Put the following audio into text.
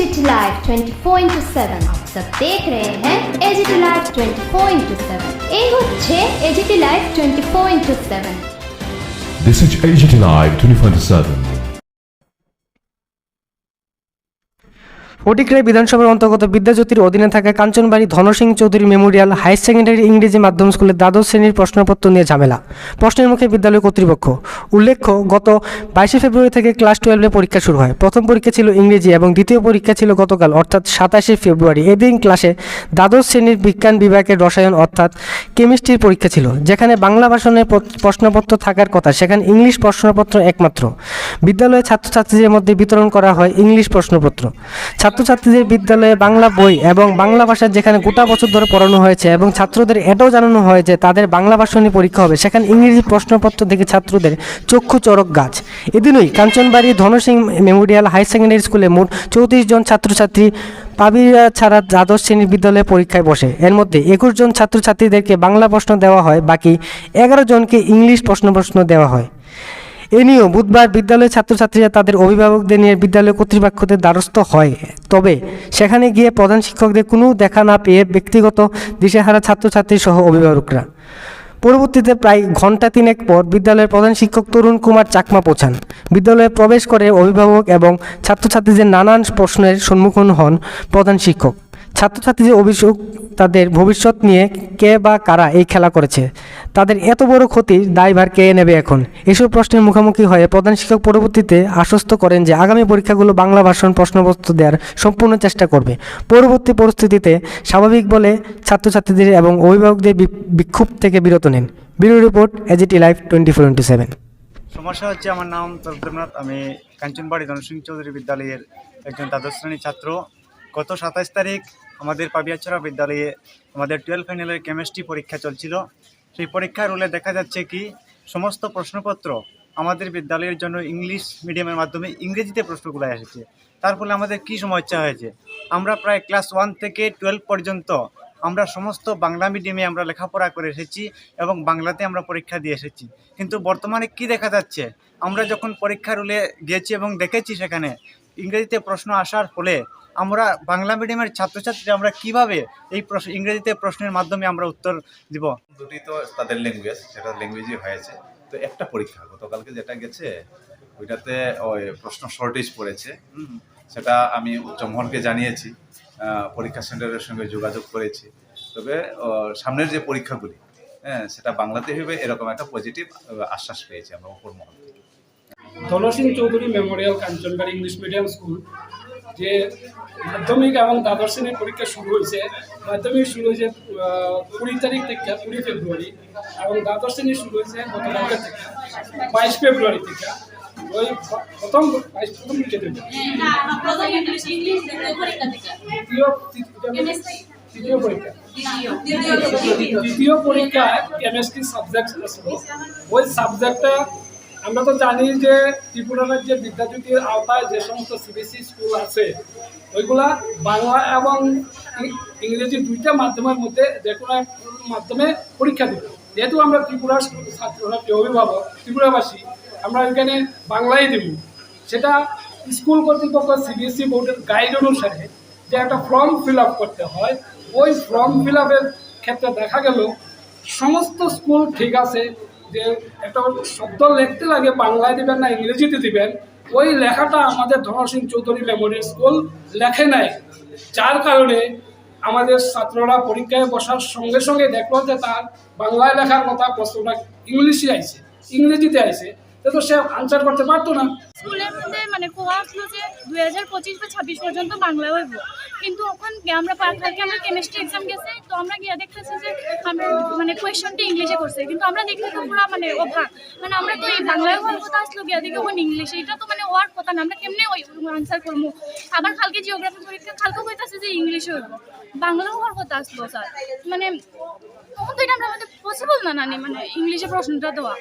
AGT 24 आप सब देख रहे हैं AGT life twenty 24 into seven ये हो छे AGT 24 into seven this is AGT live 24 into seven Fatikroy বিধানসভার অন্তর্গত বিদ্যাজ্যোতির অধীনে থাকা Kanchanbari Dhansing Chowdhury memorial higher secondary ইংরেজি মাধ্যম স্কুলের দ্বাদশ শ্রেণির প্রশ্নপত্র নিয়ে ঝামেলা। প্রশ্নের মুখে বিদ্যালয় কর্তৃপক্ষ। উল্লেখ্য, গত বাইশে ফেব্রুয়ারি থেকে ক্লাস টুয়েলভে পরীক্ষা শুরু হয়। প্রথম পরীক্ষা ছিল ইংরেজি এবং দ্বিতীয় পরীক্ষা ছিল গতকাল, অর্থাৎ সাতাশে ফেব্রুয়ারি। এদিন ক্লাসে দ্বাদশ শ্রেণির বিজ্ঞান বিভাগের রসায়ন অর্থাৎ কেমিস্ট্রির পরীক্ষা ছিল, যেখানে বাংলা ভাষণের প্রশ্নপত্র থাকার কথা, সেখানে ইংলিশ প্রশ্নপত্র একমাত্র। বিদ্যালয়ে ছাত্রছাত্রীদের মধ্যে বিতরণ করা হয় ইংলিশ প্রশ্নপত্র। ছাত্রছাত্রীদের বিদ্যালয়ে বাংলা বই এবং বাংলা ভাষা যেখানে গোটা বছর ধরে পড়ানো হয়েছে এবং ছাত্রদের এটাও জানানো হয় যে তাদের বাংলা ভাষণে পরীক্ষা হবে। সেখানে ইংরেজি প্রশ্নপত্র দেখে ছাত্রদের চক্ষু চরক গাছ। এদিনই Kanchanbari Dhansing memorial high secondary স্কুলে মোট চৌত্রিশ জন ছাত্রছাত্রী পাবিরা ছাড়া দ্বাদশ শ্রেণির বিদ্যালয়ে পরীক্ষায় বসে। এর মধ্যে একুশ জন ছাত্রছাত্রীদেরকে বাংলা প্রশ্ন দেওয়া হয়, বাকি এগারো জনকে ইংলিশ প্রশ্ন প্রশ্ন দেওয়া হয়। এ নিয়েও বুধবার বিদ্যালয়ের ছাত্রছাত্রীরা তাদের অভিভাবকদের নিয়ে বিদ্যালয় কর্তৃপক্ষদের দ্বারস্থ হয়। তবে সেখানে গিয়ে প্রধান শিক্ষকদের কোনো দেখা না পেয়ে ব্যক্তিগত দিশেহারা ছাত্রছাত্রী সহ অভিভাবকরা। পরবর্তীতে প্রায় ঘণ্টা তিনেক পর বিদ্যালয়ের প্রধান শিক্ষক তরুণ কুমার চাকমা পৌঁছান। বিদ্যালয়ে প্রবেশ করে অভিভাবক এবং ছাত্রছাত্রীদের নানান প্রশ্নের সম্মুখীন হন প্রধান শিক্ষক। ছাত্রছাত্রীদের অভিযোগ তাদের ভবিষ্যৎ নিয়ে কে বা কারা এই খেলা করেছে, তাদের এত বড় ক্ষতির দায়ভার কে নেবে এখন? এসব প্রশ্নের মুখোমুখি হয়ে প্রধান শিক্ষক পরবর্তীতে আশ্বস্ত করেন যে আগামী পরীক্ষাগুলো বাংলা ভাষণ প্রশ্নপত্র দেওয়ার সম্পূর্ণ চেষ্টা করবে। পরবর্তী পরিস্থিতিতে স্বাভাবিক বলে ছাত্রছাত্রীদের এবং অভিভাবকদের বিক্ষোভ থেকে বিরত নেন। Bureau report, AGT live, twenty four into seven. সমস্যা হচ্ছে, আমার নাম তরুদ্রনাথ আমি কাঞ্চনবাড়ি ধনসিং চৌধুরী বিদ্যালয়ের একজন দ্বাদশ শ্রেণির ছাত্র। গত সাতাশ তারিখ আমাদের পাবিয়াছড়া বিদ্যালয়ে আমাদের টুয়েলভ ফাইনালের কেমিস্ট্রি পরীক্ষা চলছিল। সেই পরীক্ষার রুলে দেখা যাচ্ছে কি, সমস্ত প্রশ্নপত্র আমাদের বিদ্যালয়ের জন্য ইংলিশ মিডিয়ামের মাধ্যমে ইংরেজিতে প্রশ্নগুলো এসেছে। তার ফলে আমাদের কী সমস্যা হয়েছে? আমরা প্রায় ক্লাস ওয়ান থেকে টুয়েলভ পর্যন্ত আমরা সমস্ত বাংলা মিডিয়ামে আমরা লেখাপড়া করে এসেছি এবং বাংলাতে আমরা পরীক্ষা দিয়ে এসেছি। কিন্তু বর্তমানে কি দেখা যাচ্ছে? আমরা যখন পরীক্ষা রুলে গিয়েছি এবং দেখেছি সেখানে ইংরেজিতে প্রশ্ন আসার ফলে আমরা বাংলা মিডিয়ামের ছাত্রছাত্রীরা আমরা কীভাবে এই প্রশ্ন, ইংরেজিতে প্রশ্নের মাধ্যমে আমরা উত্তর দিব? দুটি তো তাদের ল্যাঙ্গুয়েজ সেটা ল্যাঙ্গুয়েজই হয়েছে। তো একটা পরীক্ষা গতকালকে যেটা গেছে, ওইটাতে ওই প্রশ্ন শর্টেজ পড়েছে। সেটা আমি উচ্চমহলকে জানিয়েছি পরীক্ষা সেন্টারের সঙ্গে যোগাযোগ করেছি। তবে সামনের যে পরীক্ষাগুলি হ্যাঁ সেটা বাংলাতে হবে এরকম একটা পজিটিভ আশ্বাস পেয়েছি আমরা উপর মহল থেকে। Dhansing Chowdhury memorial Kanchanbari English medium school, যে মাধ্যমিক এবং দ্বাদশ শ্রেণির পরীক্ষা শুরু হয়েছে। মাধ্যমিক শুরু হয়েছে কুড়ি তারিখ থেকে, কুড়ি ফেব্রুয়ারি, এবং দ্বাদশ শ্রেণি শুরু হয়েছে গতকালকে থেকে, বাইশ ফেব্রুয়ারি থেকে। ওই প্রথম বাইশ, প্রথম পরীক্ষা দেবে তৃতীয় পরীক্ষা। দ্বিতীয় পরীক্ষায় কেমিস্ট্রি সাবজেক্ট ওই সাবজেক্টটা আমরা তো জানি যে ত্রিপুরা যে বিদ্যাজ্যোতির আওতায় যে সমস্ত সিবিএসই স্কুল আছে, ওইগুলা বাংলা এবং ইংরেজি দুইটা মাধ্যমের মধ্যে যে কোনো এক মাধ্যমে পরীক্ষা দিবে। যেহেতু আমরা ত্রিপুরার ছাত্রছাত্রী অভিভাবক, ত্রিপুরাবাসী, আমরা এখানে বাংলাই দেব। সেটা স্কুল কর্তৃপক্ষ সিবিএসই বোর্ডের গাইড অনুসারে যে একটা ফর্ম ফিল আপ করতে হয়। ওই ফর্ম ফিল আপের ক্ষেত্রে দেখা গেল, সমস্ত স্কুল ঠিক আছে যে একটা শব্দ লিখতে লাগে, বাংলায় দিবেন না, ইংরেজিতে দিবেন, ওই লেখাটা আমাদের ধনসিং চৌধুরী মেমোরিয়াল স্কুল লেখে নাই। যার কারণে আমাদের ছাত্ররা পরীক্ষায় বসার সঙ্গে সঙ্গে দেখল যে তার বাংলায় লেখার কথা প্রশ্নটা ইংলিশে আইছে, ইংরেজিতে আইছে। তো সে আনসার করতে পারতো না। স্কুলের মধ্যে মানে কোয়া যে দুই হাজার পঁচিশ বা ছাব্বিশ পর্যন্ত বাংলা হইব। কিন্তু ওখান আমরা কালকে আমরা কেমিস্ট্রি এক্সাম গেছে, তো আমরা গিয়ে দেখতেছি যে আমরা মানে কোয়েশনটা ইংলিশে করছে। কিন্তু আমরা দেখতে তো পুরা মানে অভাগ মানে আমরা তো এই বাংলায় হওয়ার কথা আসলো গিয়া দেখে ওখানে ইংলিশে এটা তো মানে হওয়ার কথা না, আমরা কেমনে ওই আনসার করব আবার কালকে জিওগ্রাফি পরীক্ষা, কালকে কইতাছে যে ইংলিশে হইব। বাংলা হওয়ার কথা আসলো স্যার মানে তখন তো এটা আমরা আমাদের পসিবল না, নানি মানে ইংলিশে প্রশ্নটা দেওয়া।